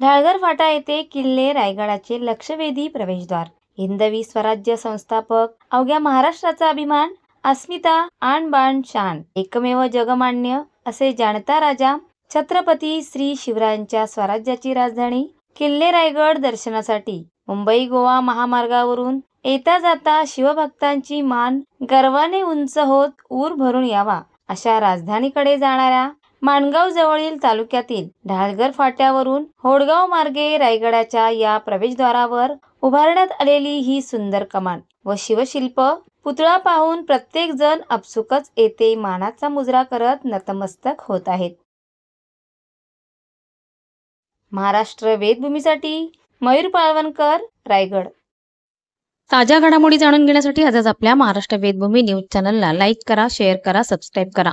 ढाळघर फाटा येथे किल्ले रायगडाचे लक्षवेधी प्रवेशद्वार. हिंदवी स्वराज्य संस्थापक अवघ्या महाराष्ट्राचा अभिमान अस्मिता आण बाण शान. एकमेव जगमान्य असे जाणता राजा छत्रपती श्री शिवरायांच्या स्वराज्याची राजधानी किल्ले रायगड दर्शनासाठी. मुंबई गोवा महामार्गावरून येता जाता शिवभक्तांची मान गर्वाने उंच होत ऊर भरून यावा अशा राजधानीकडे जाणाऱ्या माणगाव जवळील तालुक्यातील ढालगर फाट्यावरून होडगाव मार्गे रायगडाच्या या प्रवेशद्वारावर उभारण्यात आलेली ही सुंदर कमान व शिवशिल्प पुतळा पाहून प्रत्येक जण आपसुकच येथे मानाचा मुजरा करत नतमस्तक होत आहेत. महाराष्ट्र वेदभूमीसाठी मयूर पाळवणकर रायगड. ताज्या घडामोडी जाणून घेण्यासाठी आजच आपल्या महाराष्ट्र वेदभूमी न्यूज चॅनलला लाईक करा शेअर करा सबस्क्राईब करा.